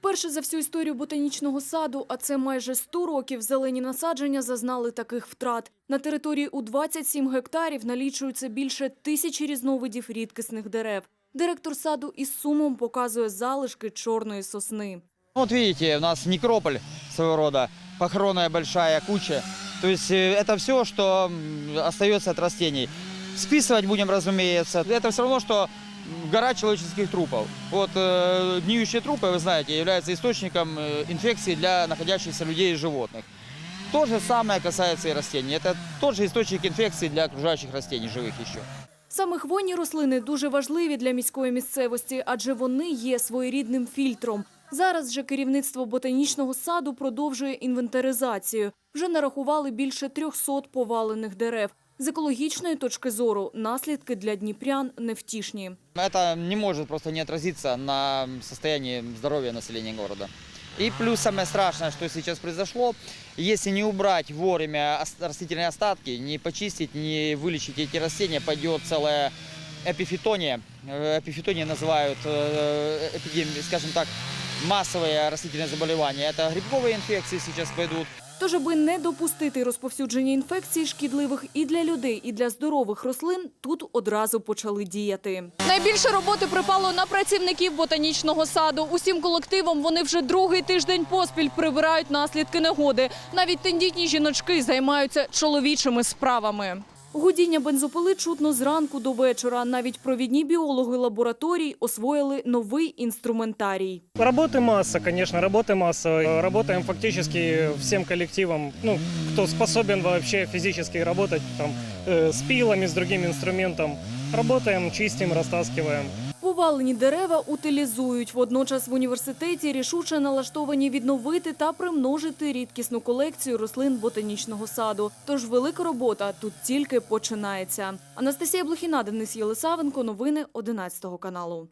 Вперше за всю історію ботанічного саду, а це майже 100 років, зелені насадження зазнали таких втрат. На території у 27 гектарів налічується більше тисячі різновидів рідкісних дерев. Директор саду із сумом показує залишки чорної сосни. Вот видите, у нас некрополь своего рода, похоронная большая куча. То есть э, это все, что м, остается от растений. Списывать будем, разумеется. Это все равно, что м, гора человеческих трупов. Вот э, гниющие трупы, вы знаете, являются источником э, инфекции для находящихся людей и животных. То же самое касается и растений. Это тот же источник инфекции для окружающих растений, живых еще. Саме хвойні рослини дуже важливі для міської місцевості, адже вони є своєрідним фільтром. Зараз же керівництво ботанічного саду продовжує інвентаризацію. Вже нарахували більше 300 повалених дерев. З екологічної точки зору наслідки для дніпрян невтішні. Это не может просто не отразиться на состоянии здоровья населения города. И плюс самое страшное, что сейчас произошло, если не убрать вовремя ос- растительные остатки, не почистить, не вылечить эти растения, пойдет целая эпифитония. Э, Эпифитония называют, э, эпидемией, скажем так, массовые растительные заболевания. Это грибковые инфекции сейчас пойдут. Тож, аби не допустити розповсюдження інфекцій шкідливих і для людей, і для здорових рослин, тут одразу почали діяти. Найбільше роботи припало на працівників ботанічного саду. Усім колективом вони вже другий тиждень поспіль прибирають наслідки негоди. Навіть тендітні жіночки займаються чоловічими справами. Гудіння бензопили чутно зранку до вечора. Навіть провідні біологи лабораторій освоїли новий інструментарій. Работы масса, конечно, работы масса. Э, Работаем фактически всем коллективом, ну, кто способен вообще физически работать там, э, с пилами, с другим инструментом. Работаем, чистим, растаскиваем. Повалені дерева утилізують. Водночас в університеті рішуче налаштовані відновити та примножити рідкісну колекцію рослин ботанічного саду. Тож велика робота тут тільки починається. Анастасія Блохіна, Денис Єлисавенко. Новини 11 каналу.